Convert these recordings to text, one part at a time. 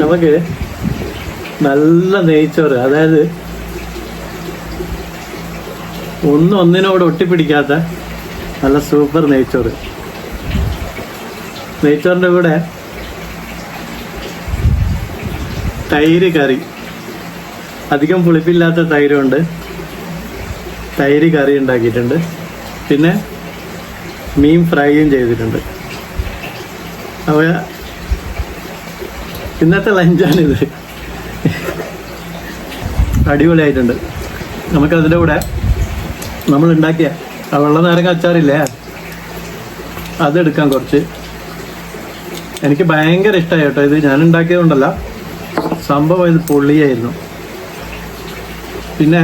നമുക്ക് നല്ല നെയ്ച്ചോറ് അതായത് ഒന്നും ഒന്നിനോട് ഒട്ടിപ്പിടിക്കാത്ത നല്ല സൂപ്പർ നെയ്ച്ചോറ് നെയ്ച്ചോറിന്റെ കൂടെ തൈര് കറി. അധികം പുളിപ്പില്ലാത്ത തൈരുണ്ട്. തൈര് കറി ഉണ്ടാക്കിയിട്ടുണ്ട്. പിന്നെ മീൻ ഫ്രൈയും ചെയ്തിട്ടുണ്ട്. അപ്പോൾ ഇന്നത്തെ ലഞ്ചാണിത്. അടിപൊളിയായിട്ടുണ്ട്. നമുക്കതിന്റെ കൂടെ നമ്മൾ ഉണ്ടാക്കിയ ആ വെള്ളം നാരങ്ങ അച്ചാറില്ലേ അതെടുക്കാം കുറച്ച്. എനിക്ക് ഭയങ്കര ഇഷ്ടമായി കേട്ടോ ഇത്. ഞാൻ ഉണ്ടാക്കിയതുകൊണ്ടല്ല സംഭവം ഇത് പൊള്ളിയായിരുന്നു. പിന്നെ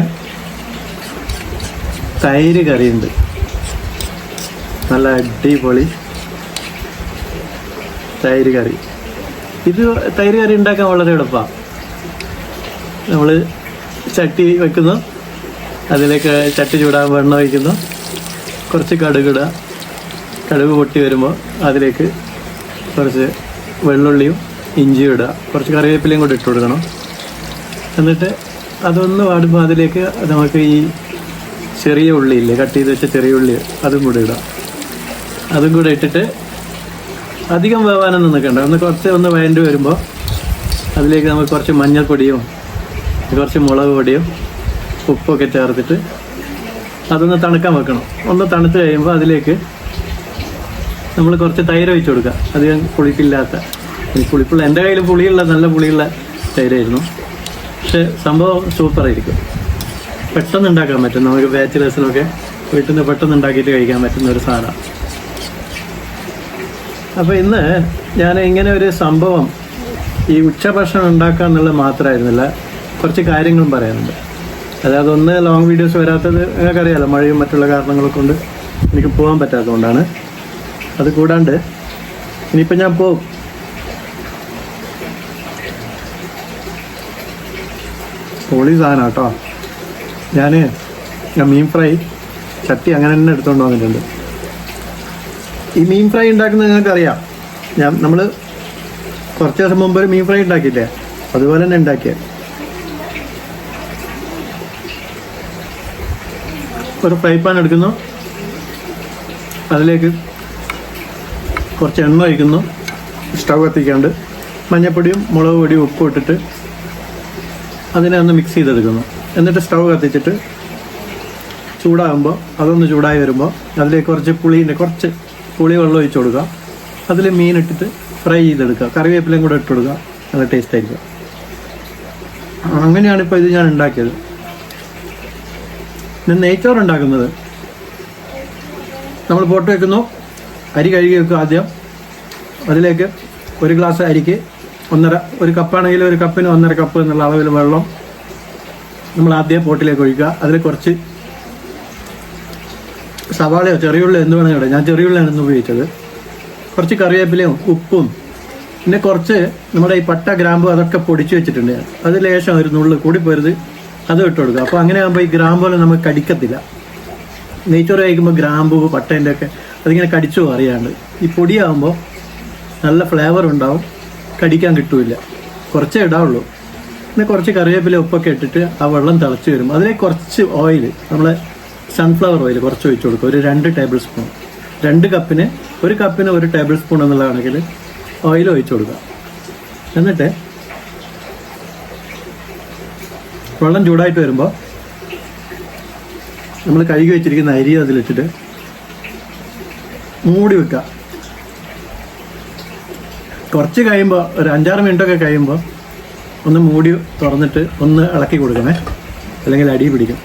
തൈര് കറിയുണ്ട്. നല്ല അടിപൊളി തൈര് കറി. ഇത് തൈര് കറി ഉണ്ടാക്കാൻ വളരെ എളുപ്പമാണ് നമ്മൾ ചട്ടി വെക്കുന്നു. അതിലേക്ക് ചട്ടി ചൂടാൻ വെണ്ണ ഒഴിക്കുന്നു. കുറച്ച് കടുകിടുക കടുക് പൊട്ടി വരുമ്പോൾ അതിലേക്ക് കുറച്ച് വെള്ളുള്ളിയും ഇഞ്ചിയും ഇടുക കുറച്ച് കറിവേപ്പിലയും കൂടി ഇട്ട് കൊടുക്കണം. എന്നിട്ട് അതൊന്ന് വാടുമ്പോൾ അതിലേക്ക് നമുക്ക് ഈ ചെറിയ ഉള്ളിയില്ലേ കട്ട് ചെയ്ത് വെച്ച ചെറിയ ഉള്ളി അതും കൂടി ഇടാം. അതും കൂടെ ഇട്ടിട്ട് അധികം വേവാനൊന്നും നിൽക്കണ്ട ഒന്ന് കുറച്ച് ഒന്ന് വഴണ്ടി വരുമ്പോൾ അതിലേക്ക് നമുക്ക് കുറച്ച് മഞ്ഞൾപ്പൊടിയും കുറച്ച് മുളക് പൊടിയും ഉപ്പൊക്കെ ചേർത്തിട്ട് അതൊന്ന് തണുക്കാൻ വെക്കണം. ഒന്ന് തണുത്ത് കഴിയുമ്പോൾ അതിലേക്ക് നമ്മൾ കുറച്ച് തൈര് ഒഴിച്ചു കൊടുക്കുക. അധികം പുളിപ്പില്ലാത്ത പുളിപ്പുള്ള എന്റെ കയ്യിൽ പുളിയുള്ള നല്ല പുളിയുള്ള തൈരായിരുന്നു. പക്ഷെ സംഭവം സൂപ്പറായിരിക്കും. പെട്ടെന്ന് ഉണ്ടാക്കാൻ പറ്റും നമുക്ക് ബാച്ചിലേഴ്സിനൊക്കെ വീട്ടിൽ നിന്ന് പെട്ടെന്ന് ഉണ്ടാക്കിയിട്ട് കഴിക്കാൻ പറ്റുന്ന ഒരു സാധനമാണ് അപ്പോൾ ഇന്ന് ഞാൻ ഇങ്ങനെ ഒരു സംഭവം ഈ ഉച്ചഭക്ഷണം ഉണ്ടാക്കുക എന്നുള്ളത് മാത്രമായിരുന്നില്ല കുറച്ച് കാര്യങ്ങളും പറയാനുണ്ട്. അതായത് ഒന്ന് ലോങ് വീഡിയോസ് വരാത്തത് നിങ്ങൾക്കറിയാലോ മഴയും മറ്റുള്ള കാരണങ്ങളൊക്കെ കൊണ്ട് എനിക്ക് പോകാൻ പറ്റാത്തതുകൊണ്ടാണ്. അത് കൂടാണ്ട് ഇനിയിപ്പോൾ ഞാൻ പോകും പൊളി സാധനം കേട്ടോ. ഞാൻ മീൻ ഫ്രൈ ചട്ടി അങ്ങനെ തന്നെ എടുത്തുകൊണ്ട് വന്നിട്ടുണ്ട്. ഈ മീൻ ഫ്രൈ ഉണ്ടാക്കുന്നത് നിങ്ങൾക്കറിയാം ഞാൻ നമ്മൾ കുറച്ച് ദിവസം മുമ്പ് ഒരു മീൻ ഫ്രൈ ഉണ്ടാക്കിയില്ലേ? അതുപോലെ തന്നെ ഉണ്ടാക്കിയത് ഒരു ഫ്രൈ പാൻ എടുക്കുന്നു. അതിലേക്ക് കുറച്ച് എണ്ണ ഒഴിക്കുന്നു. സ്റ്റവ് കത്തിക്കാണ്ട്. മഞ്ഞപ്പൊടിയും മുളക് പൊടിയും ഉപ്പും ഇട്ടിട്ട് അതിനെ ഒന്ന് മിക്സ് ചെയ്തെടുക്കുന്നു. എന്നിട്ട് സ്റ്റൗ കത്തിച്ചിട്ട് ചൂടാകുമ്പോൾ അതൊന്ന് ചൂടായി വരുമ്പോൾ അതിലേക്ക് കുറച്ച് പുളീന്റെ കുറച്ച് പുളി വെള്ളം ഒഴിച്ച് കൊടുക്കുക. അതിൽ മീൻ ഇട്ടിട്ട് ഫ്രൈ ചെയ്തെടുക്കുക. കറിവേപ്പിലയും കൂടെ ഇട്ട് കൊടുക്കുക. നല്ല ടേസ്റ്റ് ആയിരിക്കും. അങ്ങനെയാണ് ഇപ്പോൾ ഇത് ഞാൻ ഉണ്ടാക്കിയത്. ഞാൻ നെയ്ച്ചോറ് ഉണ്ടാക്കുന്നത്. നമ്മൾ പോട്ട് വെക്കുന്നു. അരി കഴുകി വെക്കുക ആദ്യം. അതിലേക്ക് ഒരു ഗ്ലാസ് അരിക്ക് ഒന്നര ഒരു കപ്പാണെങ്കിൽ ഒരു കപ്പിന് ഒന്നര കപ്പ് എന്നുള്ള അളവിൽ വെള്ളം നമ്മൾ ആദ്യം പോട്ടിലേക്ക് ഒഴിക്കുക. അതിൽ കുറച്ച് സവാളയോ ചെറിയുള്ളി എന്ത് വേണമെങ്കിൽ ഇടാം. ഞാൻ ചെറിയുള്ളിയാണ് ഇന്ന് ഉപയോഗിച്ചത്. കുറച്ച് കറിവേപ്പിലയും ഉപ്പും പിന്നെ കുറച്ച് നമ്മുടെ ഈ പട്ട ഗ്രാമ്പു അതൊക്കെ പൊടിച്ച് വെച്ചിട്ടുണ്ട്. അത് ലേശം ഒരു നുള്ളിൽ കൂടി പോരുത്. അത് ഇട്ട് കൊടുക്കുക. അപ്പോൾ അങ്ങനെ ആകുമ്പോൾ ഈ ഗ്രാമ്പുകൾ നമുക്ക് കടിക്കത്തില്ല. നെയ്ച്ചോറ് കഴിക്കുമ്പോൾ ഗ്രാമ്പു പട്ടേന്റെ ഒക്കെ അതിങ്ങനെ കടിച്ചു അറിയാണ്ട്. ഈ പൊടിയാകുമ്പോൾ നല്ല ഫ്ലേവർ ഉണ്ടാവും. കടിക്കാൻ കിട്ടൂല കുറച്ചേ ഇടാവുള്ളൂ. പിന്നെ കുറച്ച് കറിവേപ്പില ഉപ്പൊക്കെ ഇട്ടിട്ട് ആ വെള്ളം തിളച്ച് വരും അതിലേക്ക് കുറച്ച് ഓയിൽ നമ്മളെ സൺഫ്ലവർ ഓയിൽ കുറച്ച് ഒഴിച്ച് കൊടുക്കുക. ഒരു രണ്ട് ടേബിൾ സ്പൂൺ രണ്ട് കപ്പിന് ഒരു കപ്പിന് ഒരു ടേബിൾ സ്പൂൺ എന്നുള്ളതാണെങ്കിൽ ഓയിൽ ഒഴിച്ച് കൊടുക്കുക. എന്നിട്ട് വെള്ളം ചൂടായിട്ട് വരുമ്പോൾ നമ്മൾ കഴുകി വെച്ചിരിക്കുന്ന അരി അതിലിട്ടിട്ട് മൂടി വെക്കുക. കുറച്ച് കഴിയുമ്പോൾ ഒരു അഞ്ചാറ് മിനിറ്റൊക്കെ കഴിയുമ്പോൾ ഒന്ന് മൂടി തുറന്നിട്ട് ഒന്ന് ഇളക്കി കൊടുക്കണേ. അല്ലെങ്കിൽ അടി പിടിക്കും.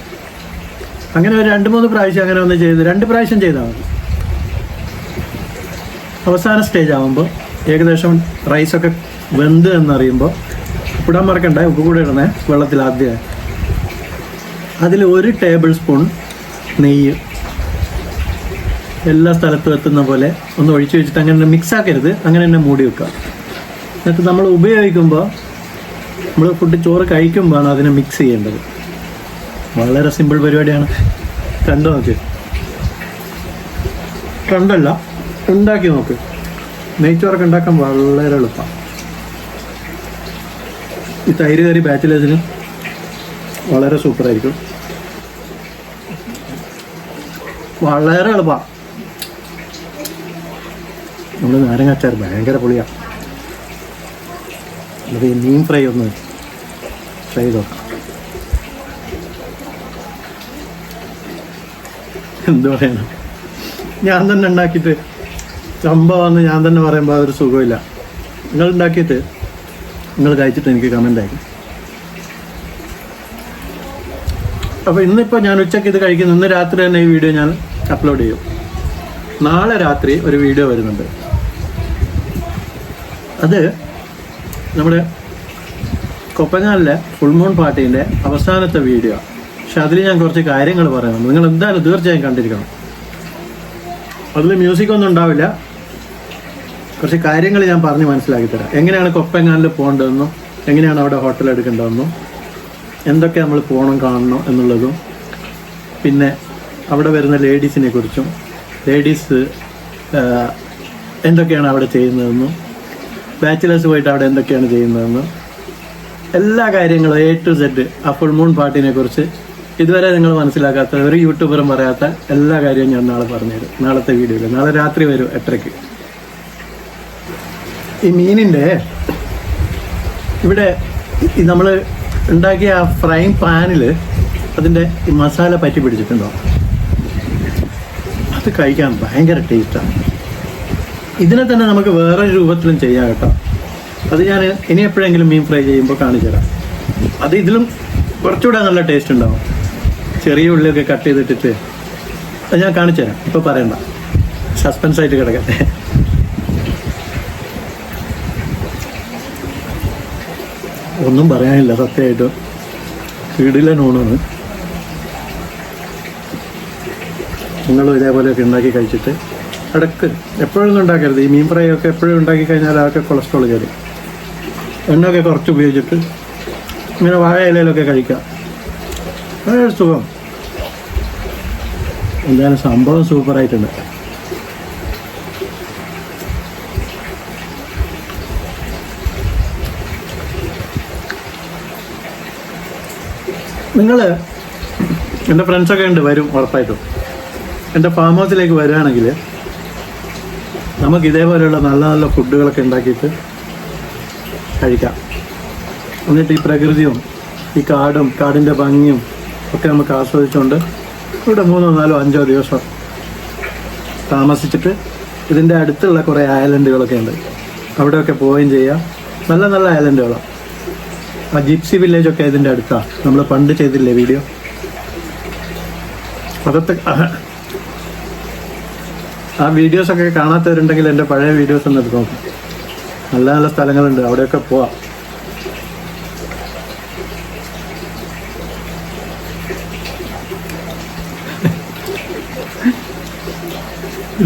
അങ്ങനെ ഒരു രണ്ട് മൂന്ന് പ്രാവശ്യം അങ്ങനെ ഒന്ന് ചെയ്ത് രണ്ട് പ്രാവശ്യം ചെയ്താൽ മതി. അവസാന സ്റ്റേജ് ആകുമ്പോൾ ഏകദേശം റൈസൊക്കെ വെന്ത് എന്നറിയുമ്പോൾ ഇടാൻ മറക്കണ്ട ഉപ്പ് കൂടെ ഇടണേ വെള്ളത്തിൽ ആദ്യം. അതിൽ ഒരു ടേബിൾ സ്പൂൺ നെയ്യ്. എല്ലാ സ്ഥലത്തും എത്തുന്ന പോലെ ഒന്ന് ഒഴിച്ചു വെച്ചിട്ട് അങ്ങനെ മിക്സ് ആക്കരുത് അങ്ങനെ തന്നെ മൂടി വെക്കുക. എന്നിട്ട് നമ്മൾ ഉപയോഗിക്കുമ്പോൾ നമ്മൾ ഫുഡ് ചോറ് കഴിക്കുമ്പോഴാണ് അതിനെ മിക്സ് ചെയ്യേണ്ടത്. വളരെ സിമ്പിൾ പരിപാടിയാണ്. കണ്ടു നോക്ക്. കണ്ടല്ല ഉണ്ടാക്കി നോക്ക്. നെയ്ച്ചോറൊക്കെ ഉണ്ടാക്കാൻ വളരെ എളുപ്പമാണ് ഈ തൈര് കറി ബാച്ചിലേഴ്സിന് വളരെ സൂപ്പറായിരിക്കും വളരെ എളുപ്പമാണ് നമ്മൾ നാരങ്ങ അച്ചാർ ഭയങ്കര പൊളിയാണ് അത് മീൻ ഫ്രൈ ഒന്ന് ട്രൈ നോക്കാം. എന്ത് പറയണം ഞാൻ തന്നെ ഉണ്ടാക്കിയിട്ട് സംഭവമെന്ന് ഞാൻ തന്നെ പറയുമ്പോൾ അതൊരു സുഖമില്ല. നിങ്ങൾ ഉണ്ടാക്കിയിട്ട് നിങ്ങൾ കഴിച്ചിട്ട് എനിക്ക് കമന്റ് ആയി അപ്പോൾ ഇന്നിപ്പോൾ ഞാൻ ഉച്ചയ്ക്ക് ഇത് കഴിക്കുന്നു. ഇന്ന് രാത്രി തന്നെ ഈ വീഡിയോ ഞാൻ അപ്ലോഡ് ചെയ്യും. നാളെ രാത്രി ഒരു വീഡിയോ വരുന്നുണ്ട്. അത് നമ്മുടെ കൊപ്പങ്ങാലിലെ ഫുൾ മൂൺ പാർട്ടീന്റെ അവസാനത്തെ വീഡിയോ പക്ഷെ അതിൽ ഞാൻ കുറച്ച് കാര്യങ്ങൾ പറയുന്നുണ്ട് നിങ്ങൾ എന്തായാലും തീർച്ചയായും കണ്ടിരിക്കണം. അതിൽ മ്യൂസിക് ഒന്നും ഉണ്ടാവില്ല. കുറച്ച് കാര്യങ്ങൾ ഞാൻ പറഞ്ഞ് മനസ്സിലാക്കി തരാം. എങ്ങനെയാണ് കൊപ്പങ്ങാനിൽ പോകേണ്ടതെന്നും എങ്ങനെയാണ് അവിടെ ഹോട്ടൽ എടുക്കേണ്ടതെന്നും എന്തൊക്കെ നമ്മൾ പോകണം കാണണം എന്നുള്ളതും പിന്നെ അവിടെ വരുന്ന ലേഡീസിനെ കുറിച്ചും ലേഡീസ് എന്തൊക്കെയാണ് അവിടെ ചെയ്യുന്നതെന്നും ബാച്ചിലേഴ്സ് പോയിട്ട് അവിടെ എന്തൊക്കെയാണ് ചെയ്യുന്നതെന്നും എല്ലാ കാര്യങ്ങളും A to Z full moon പാട്ടിനെ കുറിച്ച് ഇതുവരെ നിങ്ങൾ മനസ്സിലാക്കാത്ത ഒരു യൂട്യൂബറും പറയാത്ത എല്ലാ കാര്യവും ഞാൻ നാളെ പറഞ്ഞുതരും. നാളത്തെ വീഡിയോയിൽ. നാളെ രാത്രി വരും എട്ടരയ്ക്ക്. ഈ മീനിന്റെ ഇവിടെ നമ്മൾ ഉണ്ടാക്കിയ ആ ഫ്രൈ പാനിൽ അതിന്റെ ഈ മസാല പറ്റി പിടിച്ചിട്ടുണ്ടോ? അത് കഴിക്കാൻ ഭയങ്കര ടേസ്റ്റാണ് ഇതിനെ തന്നെ നമുക്ക് വേറെ രൂപത്തിലും ചെയ്യാം കേട്ടോ. അത് ഞാൻ ഇനി എപ്പോഴെങ്കിലും മീൻ ഫ്രൈ ചെയ്യുമ്പോൾ കാണിച്ചു തരാം അത് ഇതിലും കുറച്ചുകൂടെ നല്ല ടേസ്റ്റ് ഉണ്ടാവും. ചെറിയ ഉള്ളിയൊക്കെ കട്ട് ചെയ്തിട്ടിട്ട്. അത് ഞാൻ കാണിച്ചു തരാം. ഇപ്പോൾ പറയണ്ട. സസ്പെൻസ് ആയിട്ട് കിടക്കട്ടെ. ഒന്നും പറയാനില്ല സത്യമായിട്ടും. വീടിലെ നോണെന്ന് നിങ്ങളും ഇതേപോലെയൊക്കെ ഉണ്ടാക്കി കഴിച്ചിട്ട് ഇടയ്ക്ക് എപ്പോഴൊന്നും ഉണ്ടാക്കരുത്. ഈ മീൻ ഫ്രൈ ഒക്കെ എപ്പോഴും ഉണ്ടാക്കി കഴിഞ്ഞാൽ അതൊക്കെ കൊളസ്ട്രോൾ കയറി എണ്ണയൊക്കെ കുറച്ച് ഉപയോഗിച്ചിട്ട് ഇങ്ങനെ വാഴ ഇലയിലൊക്കെ കഴിക്കാം. സുഖം. എന്തായാലും സംഭവം സൂപ്പർ സൂപ്പറായിട്ടുണ്ട്. നിങ്ങൾ എന്റെ ഫ്രണ്ട്സൊക്കെ ഉണ്ട് വരും ഉറപ്പായിട്ടും. എന്റെ ഫാം ഹൗസിലേക്ക് വരികയാണെങ്കിൽ നമുക്ക് ഇതേപോലെയുള്ള നല്ല നല്ല ഫുഡുകളൊക്കെ ഉണ്ടാക്കിയിട്ട് കഴിക്കാം. എന്നിട്ട് ഈ പ്രകൃതിയും ഈ കാടും കാടിന്റെ ഭംഗിയും ഒക്കെ നമുക്ക് ആസ്വദിച്ചുകൊണ്ട് ഇവിടെ മൂന്നോ നാലോ അഞ്ചോ ദിവസം താമസിച്ചിട്ട് ഇതിന്റെ അടുത്തുള്ള കുറേ ഐലൻഡുകളൊക്കെ ഉണ്ട്. അവിടെയൊക്കെ പോവുകയും ചെയ്യാം. നല്ല നല്ല ഐലൻഡുകളാണ് ആ ജിപ്സി വില്ലേജ് ഒക്കെ ഇതിന്റെ അടുത്താണ് നമ്മൾ പണ്ട് ചെയ്തില്ലേ വീഡിയോ? അതൊക്കെ ആ വീഡിയോസൊക്കെ കാണാത്തവരുണ്ടെങ്കിൽ എന്റെ പഴയ വീഡിയോസ് ഒന്ന് എടുത്ത് നോക്കും. നല്ല നല്ല സ്ഥലങ്ങളുണ്ട്. അവിടെയൊക്കെ പോവാം.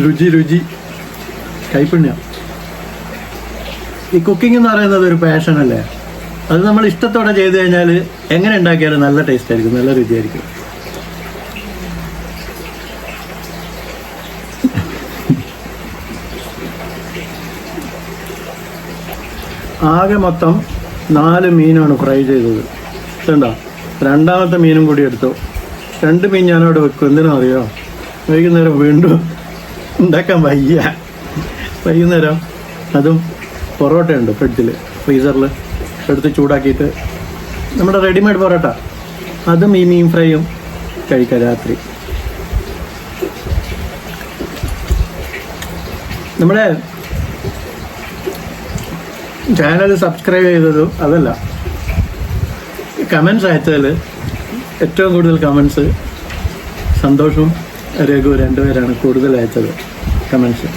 രുചി രുചി. കൈപ്പുണ്യം. ഈ കുക്കിംഗ് എന്ന് പറയുന്നത് ഒരു പാഷൻ അല്ലേ? അത് നമ്മൾ ഇഷ്ടത്തോടെ ചെയ്തു കഴിഞ്ഞാൽ എങ്ങനെ ഉണ്ടാക്കിയാലും നല്ല ടേസ്റ്റ് ആയിരിക്കും നല്ല രുചിയായിരിക്കും ആകെ മൊത്തം നാല് മീനാണ് ഫ്രൈ ചെയ്തത്. ഇതുണ്ടോ രണ്ടാമത്തെ മീനും കൂടി എടുത്തു. രണ്ട് മീൻ ഞാനവിടെ വെക്കും. എന്തിനാ അറിയോ? വൈകുന്നേരം വീണ്ടും ഉണ്ടാക്കാൻ വയ്യ. വൈകുന്നേരം അതും പൊറോട്ട ഉണ്ട് ഫ്രിഡ്ജിൽ ഫ്രീസറിൽ എടുത്ത് ചൂടാക്കിയിട്ട് നമ്മുടെ റെഡിമെയ്ഡ് പൊറോട്ട. അതും ഈ മീൻ ഫ്രൈയും കഴിക്കാം രാത്രി. നമ്മുടെ ചാനൽ സബ്സ്ക്രൈബ് ചെയ്തതും അതല്ല. കമൻസ് അയച്ചതിൽ ഏറ്റവും കൂടുതൽ കമൻസ് സന്തോഷവും രഘു രണ്ടുപേരാണ് കൂടുതൽ അയച്ചത് കമൻസ്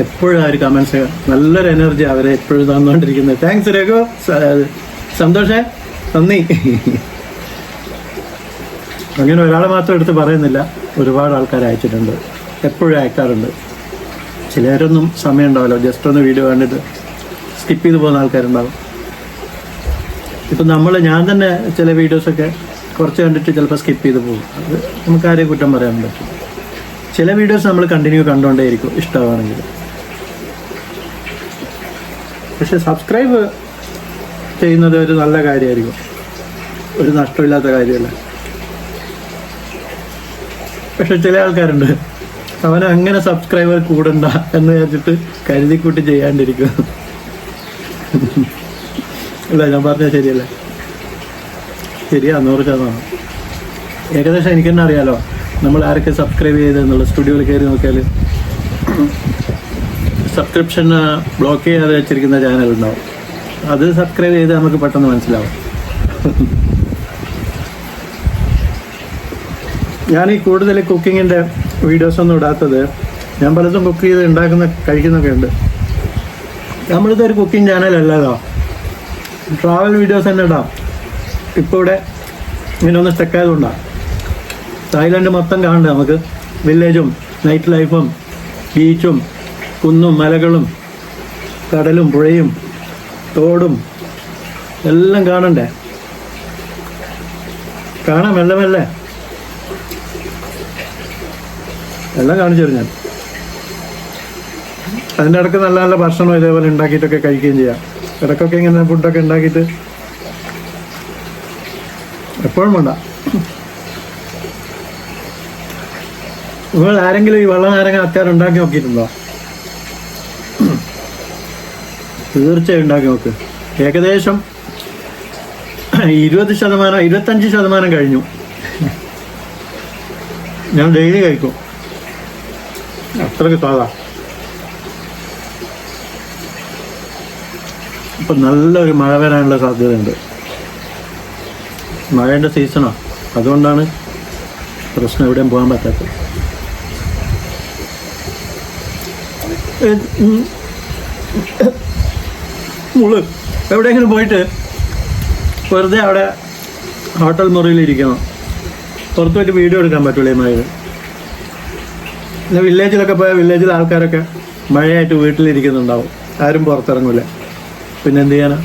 എപ്പോഴും ആ ഒരു കമൻസ് നല്ലൊരു എനർജി അവരെ എപ്പോഴും തന്നുകൊണ്ടിരിക്കുന്നത്. താങ്ക്സ് രഘു. സന്തോഷേ. നന്ദി. അങ്ങനെ ഒരാളെ മാത്രം എടുത്ത് പറയുന്നില്ല. ഒരുപാട് ആൾക്കാർ അയച്ചിട്ടുണ്ട്. എപ്പോഴും അയക്കാറുണ്ട്. ചിലരൊന്നും സമയം ഉണ്ടാവില്ല ജസ്റ്റ് ഒന്ന് വീഡിയോ കണ്ടിട്ട് സ്കിപ്പ് ചെയ്ത് പോകുന്ന ആൾക്കാരുണ്ടാവും. ഇപ്പം നമ്മൾ ഞാൻ തന്നെ ചില വീഡിയോസൊക്കെ കുറച്ച് കണ്ടിട്ട് ചിലപ്പോൾ സ്കിപ്പ് ചെയ്ത് പോകും. അത് നമുക്ക് ആരെയും കുറ്റം പറയാൻ പറ്റും. ചില വീഡിയോസ് നമ്മൾ കണ്ടിന്യൂ കണ്ടുകൊണ്ടേയിരിക്കും ഇഷ്ടമാണെങ്കിൽ. പക്ഷെ സബ്സ്ക്രൈബ് ചെയ്യുന്നത് ഒരു നല്ല കാര്യമായിരിക്കും. ഒരു നഷ്ടമില്ലാത്ത കാര്യമല്ല. പക്ഷെ ചില ആൾക്കാരുണ്ട്. അവൻ അങ്ങനെ സബ്സ്ക്രൈബർ കൂടണ്ട എന്ന് വെച്ചിട്ട് കരുതിക്കൂട്ടി ചെയ്യാണ്ടിരിക്കും. അല്ല? ഞാൻ പറഞ്ഞത് ശരിയല്ലേ? ശരിയാ നൂറ് ശതമാനം. ഏകദേശം എനിക്ക് തന്നെ അറിയാലോ നമ്മൾ ആരൊക്കെ സബ്സ്ക്രൈബ് ചെയ്തെന്നുള്ള സ്റ്റുഡിയോയിൽ കയറി നോക്കിയാൽ സബ്സ്ക്രിപ്ഷൻ ബ്ലോക്ക് ചെയ്യാതെ വെച്ചിരിക്കുന്ന ചാനൽ ഉണ്ടാവും. അത് സബ്സ്ക്രൈബ് ചെയ്ത് നമുക്ക് പെട്ടെന്ന് മനസ്സിലാവും. ഞാൻ ഈ കൂടുതൽ കുക്കിങ്ങിന്റെ വീഡിയോസ് ഒന്നും ഇടാത്തത് ഞാൻ പലതും കുക്ക് ചെയ്ത് ഉണ്ടാക്കുന്ന കഴിക്കുന്നൊക്കെ ഉണ്ട്. നമ്മളിതൊരു കുക്കിംഗ് ചാനലല്ലല്ലോ ട്രാവൽ വീഡിയോസ് തന്നെ ഇടാം. ഇപ്പോൾ ഇവിടെ ഇങ്ങനെ ഒന്ന് സ്റ്റക്ക് ആയതുകൊണ്ടാണ് തായ്ലാൻഡ് മൊത്തം കാണണ്ട നമുക്ക്? വില്ലേജും നൈറ്റ് ലൈഫും ബീച്ചും കുന്നും മലകളും കടലും പുഴയും തോടും എല്ലാം കാണണ്ടേ? കാണാം മെല്ലെ മെല്ലെ. എല്ലാം കാണിച്ചു തരും ഞാൻ. അതിന്റെ ഇടയ്ക്ക് നല്ല നല്ല ഭക്ഷണം ഇതേപോലെ ഉണ്ടാക്കിയിട്ടൊക്കെ കഴിക്കുകയും ചെയ്യാം. ഇടയ്ക്കൊക്കെ ഇങ്ങനെ ഫുഡൊക്കെ ഉണ്ടാക്കിയിട്ട് വേണ്ട നിങ്ങൾ ആരെങ്കിലും ഈ വെള്ളം നാരങ്ങ അച്ചാർ ഉണ്ടാക്കി നോക്കിയിട്ടുണ്ടോ? തീർച്ചയായും ഉണ്ടാക്കി നോക്ക്. ഏകദേശം ഇരുപത് ശതമാനം ഇരുപത്തഞ്ച് ശതമാനം കഴിഞ്ഞു. ഞാൻ ഡെയിലി കഴിക്കും. അത്രയ്ക്ക് സാധാ. ഇപ്പം നല്ലൊരു മഴ വരാനുള്ള സാധ്യതയുണ്ട്. മഴേന്റെ സീസണാണ് അതുകൊണ്ടാണ് പ്രശ്നം എവിടെയും പോകാൻ പറ്റാത്തത്. മുൾ എവിടെയെങ്കിലും പോയിട്ട് വെറുതെ അവിടെ ഹോട്ടൽ മുറിയിൽ ഇരിക്കണം പുറത്ത് പോയിട്ട് വീഡിയോ എടുക്കാൻ പറ്റൂലേ മഴയിൽ പിന്നെ വില്ലേജിലൊക്കെ പോയാൽ വില്ലേജിലെ ആൾക്കാരൊക്കെ മഴയായിട്ട് വീട്ടിലിരിക്കുന്നുണ്ടാവും. ആരും പുറത്തിറങ്ങൂല. പിന്നെ എന്ത് ചെയ്യാനാ?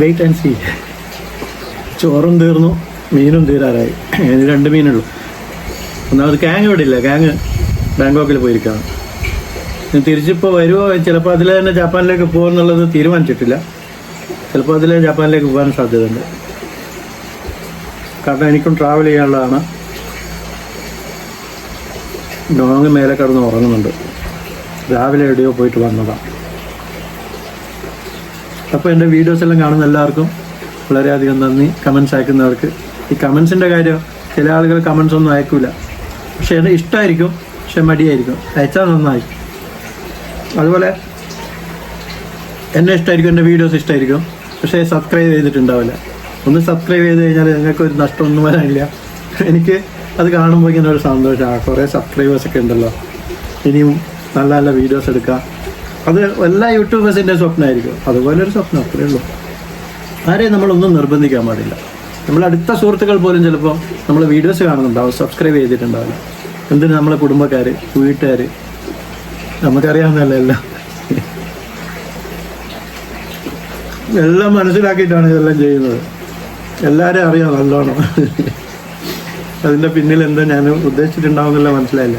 വെയിറ്റ് ആൻഡ് സീ ചോറും തീർന്നു മീനും തീരാറായി. ഇനി രണ്ട് മീനുള്ളൂ. ഒന്നാമത് ക്യാങ് ഇവിടെ ഇല്ല. ക്യാങ് ബാങ്കോക്കിൽ പോയിരിക്കുകയാണ്. ഇനി തിരിച്ചിപ്പോൾ വരുമോ ചിലപ്പോൾ അതിൽ തന്നെ ജപ്പാനിലേക്ക് പോകുമെന്നുള്ളത് തീരുമാനിച്ചിട്ടില്ല. ചിലപ്പോൾ അതിൽ ജപ്പാനിലേക്ക് പോകാൻ സാധ്യതയുണ്ട്. കാരണം എനിക്കും ട്രാവൽ ചെയ്യാനുള്ളതാണ്. ഡോങ് മേലെ കടന്ന് ഉറങ്ങുന്നുണ്ട്. രാവിലെ എവിടെയോ പോയിട്ട് വന്നതാണ്. അപ്പോൾ എന്റെ വീഡിയോസ് എല്ലാം കാണുന്ന എല്ലാവർക്കും വളരെയധികം നന്ദി കമൻസ് അയക്കുന്നവർക്ക്. ഈ കമൻസിന്റെ കാര്യം ചില ആളുകൾ കമൻസ് ഒന്നും അയക്കൂല. പക്ഷേ അത് ഇഷ്ടമായിരിക്കും പക്ഷെ മടിയായിരിക്കും. അയച്ചാൽ നന്നായി. അതുപോലെ എന്നെ ഇഷ്ടമായിരിക്കും എന്റെ വീഡിയോസ് ഇഷ്ടമായിരിക്കും പക്ഷേ സബ്സ്ക്രൈബ് ചെയ്തിട്ടുണ്ടാവില്ല. ഒന്ന് സബ്സ്ക്രൈബ് ചെയ്ത് കഴിഞ്ഞാൽ നിങ്ങൾക്ക് ഒരു നഷ്ടമൊന്നും വരാനില്ല. എനിക്ക് അത് കാണുമ്പോൾ ഇങ്ങനെ ഒരു സന്തോഷമാണ് കുറേ സബ്സ്ക്രൈബേഴ്സൊക്കെ ഉണ്ടല്ലോ. ഇനിയും നല്ല നല്ല വീഡിയോസ് എടുക്കുക അത് എല്ലാ യൂട്യൂബേഴ്സിന്റെ സ്വപ്നമായിരിക്കും. അതുപോലെ ഒരു സ്വപ്നം അത്രയേ ഉള്ളൂ. ആരെയും നമ്മളൊന്നും നിർബന്ധിക്കാൻ പാടില്ല. നമ്മൾ അടുത്ത സുഹൃത്തുക്കൾ പോലും ചിലപ്പോൾ നമ്മൾ വീഡിയോസ് കാണുന്നുണ്ടാവും സബ്സ്ക്രൈബ് ചെയ്തിട്ടുണ്ടാവില്ല. എന്തിന് നമ്മളെ കുടുംബക്കാർ വീട്ടുകാർ നമുക്കറിയാവുന്നതല്ല എല്ലാം എല്ലാം മനസ്സിലാക്കിയിട്ടാണ് ഇതെല്ലാം ചെയ്യുന്നത്. എല്ലാവരും അറിയാം നല്ലോണം. അതിന്റെ പിന്നിൽ എന്താ ഞാൻ ഉദ്ദേശിച്ചിട്ടുണ്ടാവുന്നില്ല മനസ്സിലായില്ല.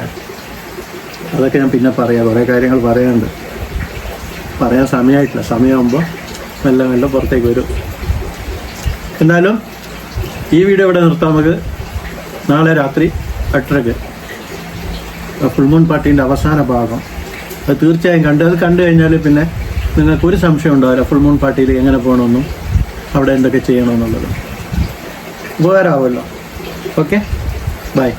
അതൊക്കെ ഞാൻ പിന്നെ പറയാം. കുറേ കാര്യങ്ങൾ പറയാനുണ്ട്. പറയാൻ സമയമായിട്ടില്ല സമയമാകുമ്പോൾ മെല്ലെ മെല്ലെ പുറത്തേക്ക് വരും. എന്നാലും ഈ വീഡിയോ ഇവിടെ നിർത്താം നമുക്ക്. നാളെ രാത്രി എട്ടരക്ക് ഫുൾ മൂൺ പാർട്ടീന്റെ അവസാന ഭാഗം. അത് തീർച്ചയായും കണ്ട് അത് കണ്ടു കഴിഞ്ഞാൽ പിന്നെ നിങ്ങൾക്ക് ഒരു സംശയം ഉണ്ടാവില്ല ഫുൾ മൂൺ പാർട്ടിയിൽ എങ്ങനെ പോകണമെന്നും അവിടെ എന്തൊക്കെ ചെയ്യണമെന്നുള്ളത്. ഉപകാരമാവുമല്ലോ. Okay bye